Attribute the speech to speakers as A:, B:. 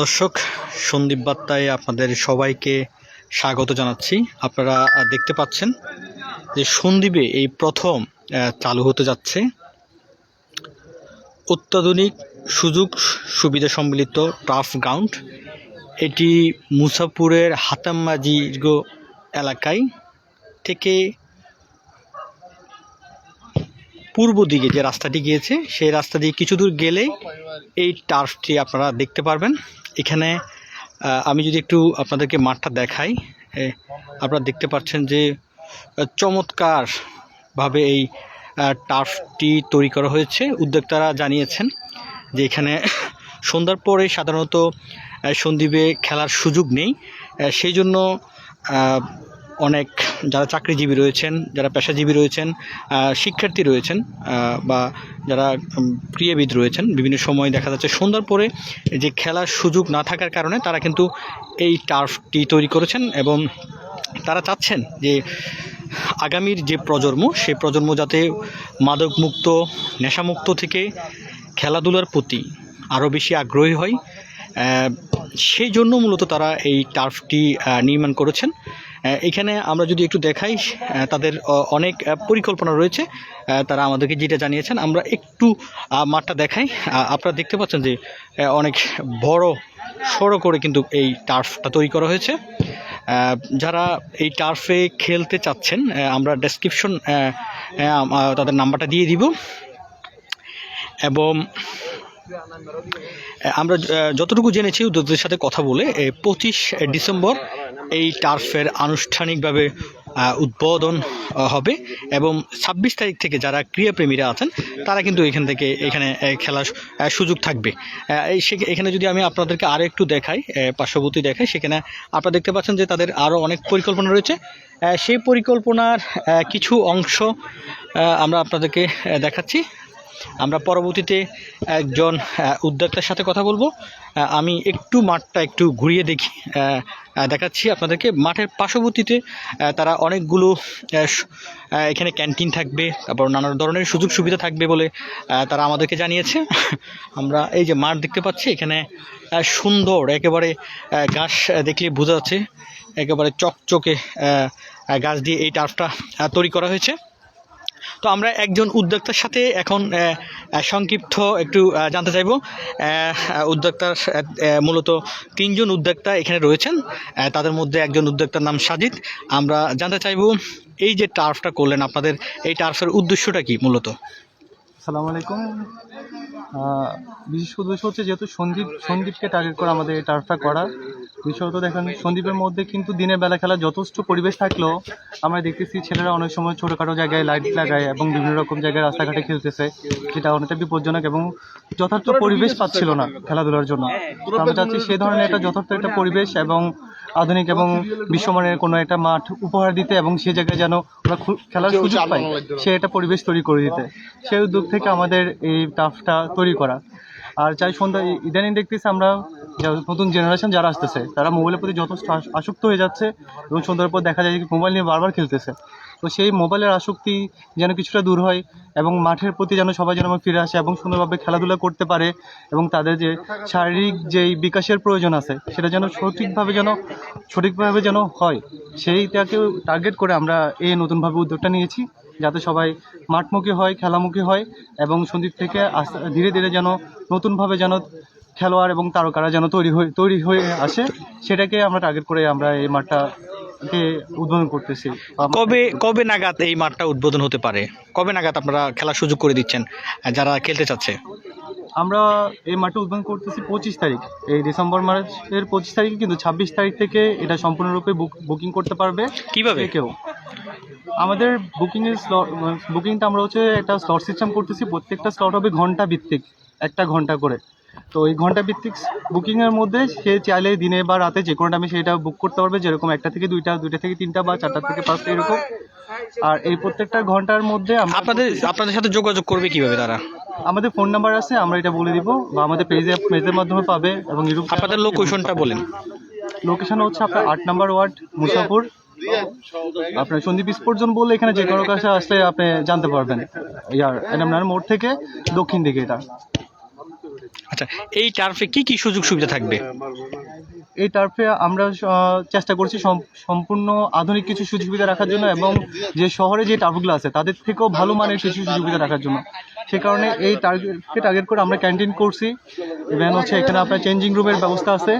A: দর্শক, সন্দীপ বার্তায় আপনাদের সবাইকে স্বাগত জানাচ্ছি। আপনারা দেখতে পাচ্ছেন যে সন্দীপে এই প্রথম চালু হতে যাচ্ছে। অত্যাধুনিক সুযোগ সুবিধা সম্মিলিত টাফ গ্রাউন্ড। এটি মুসাপুরের হাতাম্মাজির্গ এলাকায় থেকে পূর্ব দিকে যে রাস্তাটি গিয়েছে সেই রাস্তা দিয়ে কিছু দূর গেলেই এই টার্ফটি আপনারা দেখতে পারবেন। এখানে আমি যদি একটু আপনাদেরকে মাঠটা দেখাই আপনারা দেখতে পাচ্ছেন যে চমৎকারভাবে এই টার্ফটি তৈরি করা হয়েছে। উদ্যোক্তারা জানিয়েছেন যে এখানে সন্ধ্যার পরে সাধারণত আহ, সন্দ্বীপে খেলার সুযোগ নেই। সেই জন্য অনেক যারা চাকরিজীবী রয়েছেন যারা পেশাজীবী রয়েছেন শিক্ষার্থী রয়েছেন বা যারা উম, ক্রীড়াবিদ রয়েছেন বিভিন্ন সময় দেখা যাচ্ছে সন্ধ্যার পরে যে খেলার সুযোগ না থাকার কারণে তারা কিন্তু এই টার্ফটি তৈরি করেছেন এবং তারা চাচ্ছেন যে আগামীর যে প্রজন্ম সে প্রজন্ম যাতে মাদকমুক্ত নেশামুক্ত থেকে খেলাধুলার প্রতি আরও বেশি আগ্রহী হয়। সেই জন্য মূলত তারা এই টার্ফটি নির্মাণ করেছেন। এখানে আমরা যদি একটু দেখাই তাদের অনেক পরিকল্পনা রয়েছে। তারা আমাদেরকে যেটা জানিয়েছেন, আমরা একটু মাঠটা দেখাই। আপনারা দেখতে পাচ্ছেন যে অনেক বড় সড়ো করে কিন্তু এই টার্ফটা তৈরি করা হয়েছে। যারা এই টার্ফে খেলতে চাচ্ছেন আমরা ডেসক্রিপশন তাদের নাম্বারটা দিয়ে দিব। এবং আমরা যতটুকু জেনেছি, উদ্যোক্তাদের সাথে কথা বলে পঁচিশ ডিসেম্বর এই টার্ফের আনুষ্ঠানিকভাবে উদ্বোধন হবে এবং ছাব্বিশ তারিখ থেকে যারা ক্রীড়াপ্রেমীরা আছেন, তারা কিন্তু এখান থেকে, এখানে খেলার সুযোগ থাকবে। এই এখানে যদি আমি আপনাদেরকে আরও একটু দেখাই পার্শ্ববর্তী দেখাই, সেখানে আপনারা দেখতে পাচ্ছেন যে তাদের আরও অনেক পরিকল্পনা রয়েছে। সেই পরিকল্পনার কিছু অংশ আমরা আপনাদেরকে দেখাচ্ছি। আমরা পরবর্তীতে একজন উদ্যোক্তার সাথে কথা বলব। আমি একটু মাঠটা একটু ঘুরিয়ে দেখি দেখাচ্ছি আপনাদেরকে। মাঠের পার্শ্ববর্তীতে তারা অনেকগুলো এখানে ক্যান্টিন থাকবে, তারপর নানা ধরনের সুযোগ সুবিধা থাকবে বলে তারা আমাদেরকে জানিয়েছে। আমরা এই যে মাঠ দেখতে পাচ্ছি, এখানে সুন্দর, একেবারে ঘাস দেখলে বোঝা যাচ্ছে, একেবারে চকচকে গাছ দিয়ে এই টার্ফটা তৈরি করা হয়েছে। তো আমরা একজন উদ্যোক্তার সাথে এখন সংক্ষিপ্ত একটু জানতে চাইব। উদ্যোক্তার মূলত তিনজন উদ্যোক্তা এখানে রয়েছেন। তাদের মধ্যে একজন উদ্যোক্তার নাম সাজিদ। আমরা জানতে চাইব, এই যে টার্ফটা করলেন আপনাদের, এই টার্ফের উদ্দেশ্যটা কি মূলত?
B: সালাম আলাইকুম। বিশেষ উদ্দেশ্য হচ্ছে যেহেতু সন্দীপ সন্দীপকে টার্গেট করে আমাদের এই টার্ফটা করা। বিশেষত দেখেন সন্দীপের মধ্যে কিন্তু দিনের বেলা খেলা যথেষ্ট পরিবেশ থাকলেও আমরা দেখতেছি ছেলেরা অনেক সময় ছোটোখাটো জায়গায় লাইট লাগায় এবং বিভিন্ন রকম জায়গায় রাস্তাঘাটে খেলতেছে। যেটা অনেকটা বিপজ্জনক এবং যথার্থ পরিবেশ পাচ্ছিল না খেলাধুলার জন্য। আমরা চাচ্ছি সেই ধরনের একটা যথার্থ একটা পরিবেশ এবং আধুনিক এবং বিশ্বমানের কোনো একটা মাঠ উপহার দিতে এবং সে জায়গায় যেন ওরা খেলার সুযোগ পায় সে একটা পরিবেশ তৈরি করে দিতে। সেই উদ্যোগ থেকে আমাদের এই টাফটা তৈরি করা। আর চাই সন্ধ্যা ইদানিং দেখতেছি আমরা নতুন জেনারেশন যারা আসতেছে, তারা মোবাইলের প্রতি যথেষ্ট আসক্ত হয়ে যাচ্ছে এবং সন্ধ্যার পর দেখা যায় যে মোবাইল নিয়ে বারবার খেলতেছে। তো সেই মোবাইলের আসক্তি যেন কিছুটা দূর হয় এবং মাঠের প্রতি যেন সবাই যেন ফিরে আসে এবং সুন্দরভাবে খেলাধুলা করতে পারে এবং তাদের যে শারীরিক যেই বিকাশের প্রয়োজন আছে, সেটা যেন সঠিকভাবে যেন সঠিকভাবে যেন হয় সেইটাকে টার্গেট করে আমরা এই নতুনভাবে উদ্যোগটা নিয়েছি, যাতে সবাই মাঠমুখী হয়, খেলামুখী হয় এবং সন্দীপ থেকে আস্তে ধীরে ধীরে যেন নতুনভাবে যেন খেলোয়াড় এবং তারকারা যেন তৈরি হয়ে তৈরি হয়ে আসে সেটাকে আমরা টার্গেট করে আমরা এই মাঠটাকে উদ্বোধন করতেছি।
A: কবে কবে নাগাদ এই মাঠটা উদ্বোধন হতে পারে? কবে নাগাদ আপনারা খেলার সুযোগ করে দিচ্ছেন যারা খেলতে চাচ্ছে?
B: আমরা এই মাঠে উদ্বোধন করতেছি পঁচিশ তারিখ। এই ডিসেম্বর মাসের পঁচিশ তারিখে কিন্তু ছাব্বিশ তারিখ থেকে এটা সম্পূর্ণরূপে বুকিং করতে পারবে
A: কীভাবে?
B: কেউ। আমাদের বুকিং এর স্লট বুকিংটা আমরা হচ্ছে একটা স্লট সিস্টেম করতেছি প্রত্যেকটা স্লট হবে ঘণ্টা ভিত্তিক একটা ঘণ্টা করে। তো এই ঘণ্টা ভিত্তিক বুকিংয়ের মধ্যে সে চাইলে দিনে বা রাতে যে কোনো টাইমে সেটা বুক করতে পারবে যেরকম একটা থেকে দুইটা দুইটা থেকে তিনটা বা চারটা থেকে পাঁচটা এরকম। আর এই প্রত্যেকটা ঘণ্টার মধ্যে
A: আপনাদের আপনাদের সাথে যোগাযোগ করবে কীভাবে তারা?
B: আমাদের ফোন নাম্বার আছে আমরা এটা বলে দিব বা আমাদের পেজে পেজের মাধ্যমে পাবে এবং এরকম
A: আপনাদের লোকেশনটা বলেন।
B: লোকেশন হচ্ছে আপনার আট নাম্বার ওয়ার্ড মুসাফুর। আপনার সন্দীপ স্পোর্ট জোন বললে এখানে যে কোনো কাছে আসলে আপনি জানতে পারবেন। ইয়ার এনামনার মোড় থেকে দক্ষিণ দিকে এটা।
A: আচ্ছা এই টার্ফে কি কি সুযোগ সুবিধা থাকবে?
B: এই টার্ফে আমরা চেষ্টা করছি সম্পূর্ণ আধুনিক কিছু সুযোগ সুবিধা রাখার জন্য এবং যে শহরে যে টার্ফগুলো আছে, তাদের থেকেও ভালো মানের কিছু সুযোগ সুবিধা রাখার জন্য। সে কারণে এই টার্গেটকে টার্গেট করে আমরা ক্যান্টিন করছি। ইভেন হচ্ছে এখানে আপনার চেঞ্জিং রুমের ব্যবস্থা আছে।